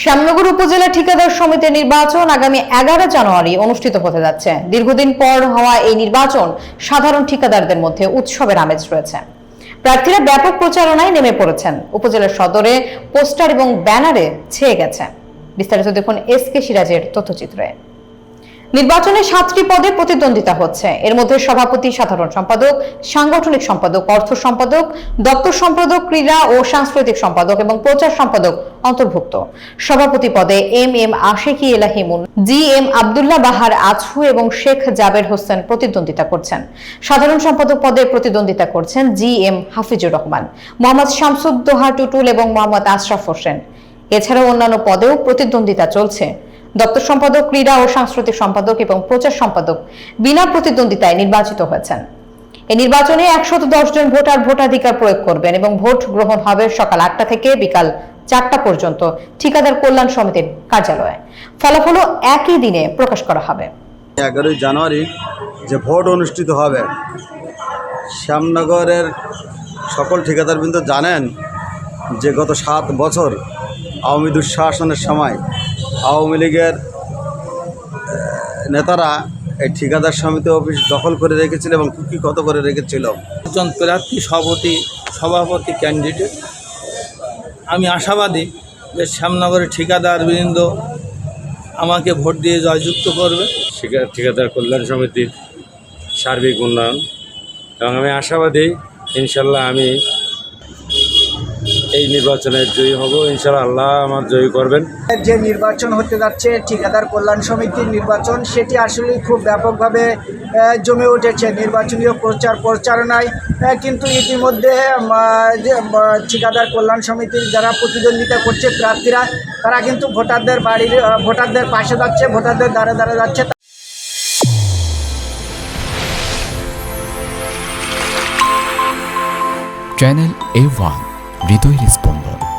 শ্যামনগর উপজেলা ঠিকাদার সমিতির নির্বাচন আগামী এগারো জানুয়ারি অনুষ্ঠিত হতে যাচ্ছে। দীর্ঘদিন পর হওয়া এই নির্বাচন সাধারণ ঠিকাদারদের মধ্যে উৎসবের আমেজ রয়েছে। প্রার্থীরা ব্যাপক প্রচারণায় নেমে পড়েছেন। উপজেলার সদরে পোস্টার এবং ব্যানারে ছেয়ে গেছে। বিস্তারিত দেখুন এস কে সিরাজের তথ্যচিত্রে। নির্বাচনে সাতটি পদে প্রতিদ্বন্দ্বিতা হচ্ছে। এর মধ্যে সভাপতি সাধারণ সম্পাদক, সাংগঠনিক সম্পাদক, অর্থ সম্পাদক, দপ্তর সম্পাদক, ক্রীড়া ও সাংস্কৃতিক সম্পাদক এবং প্রচার সম্পাদক অন্তর্ভুক্ত। সভাপতি পদে M M Asheki Elahimun, G M Abdullah Bahar Achhu এবং শেখ জাবের হোসেন প্রতিদ্বন্দ্বিতা করছেন। সাধারণ সম্পাদক পদে প্রতিদ্বন্দ্বিতা করছেন জি এম হাফিজুর রহমান, মোহাম্মদ শামসুদ্দোহা টুটুল এবং মোহাম্মদ আশরাফ হোসেন। এছাড়াও অন্যান্য পদেও প্রতিদ্বন্দ্বিতা চলছে। দপ্তর সম্পাদক, ক্রীড়া ও সাংস্কৃতিক সম্পাদক এবং প্রচার সম্পাদক বিনা প্রতিদ্বন্দ্বিতায় নির্বাচিত হয়েছেন। এই নির্বাচনে একশত জন ভোটার ভোটাধিকার প্রয়োগ করবেন এবং ভোট গ্রহণ হবে সকাল আটটা থেকে বিকাল চারটা পর্যন্ত ঠিকাদার কল্যাণ সমিতির কার্যালয়ে। ফলাফলও একই দিনে প্রকাশ করা হবে। এগারোই জানুয়ারি যে ভোট অনুষ্ঠিত হবে, শ্যামনগরের সকল ঠিকাদারবৃন্দ জানেন যে গত সাত বছর আওয়ামী দুঃশাসনের সময় আওয়ামী লীগের নেতারা এই ঠিকাদার সমিতি অফিস দখল করে রেখেছিল এবং কুকি কত করে রেখেছিল? একজন প্রার্থী সভাপতি সভাপতি ক্যান্ডিডেট আমি আশাবাদী যে শ্যামনগরের ঠিকাদার বৃন্দ আমাকে ভোট দিয়ে জয়যুক্ত করবে। ঠিকাদার কল্যাণ সমিতির সার্বিক উন্নয়ন। এবং আমি আশাবাদী ইনশাল্লাহ আমি এই নির্বাচনে জয়ী হব ইনশাল্লাহ আল্লাহ আমার জয়ী করবেন। যে নির্বাচন হতে যাচ্ছে ঠিকাদার কল্যাণ সমিতির নির্বাচন সেটি আসলে খুব ব্যাপকভাবে জমে উঠেছে। নির্বাচনীয় প্রচার প্রচারণায় কিন্তু ইতিমধ্যে যে ঠিকাদার কল্যাণ সমিতির যারা প্রতিদ্বন্দ্বিতা করছে প্রার্থীরা তারা কিন্তু ভোটারদের বাড়ির ভোটারদের পাশে যাচ্ছে ভোটারদের দ্বারা দ্বারা যাচ্ছে। চ্যানেল এ ওয়ান হৃদয়ের স্পন্দন।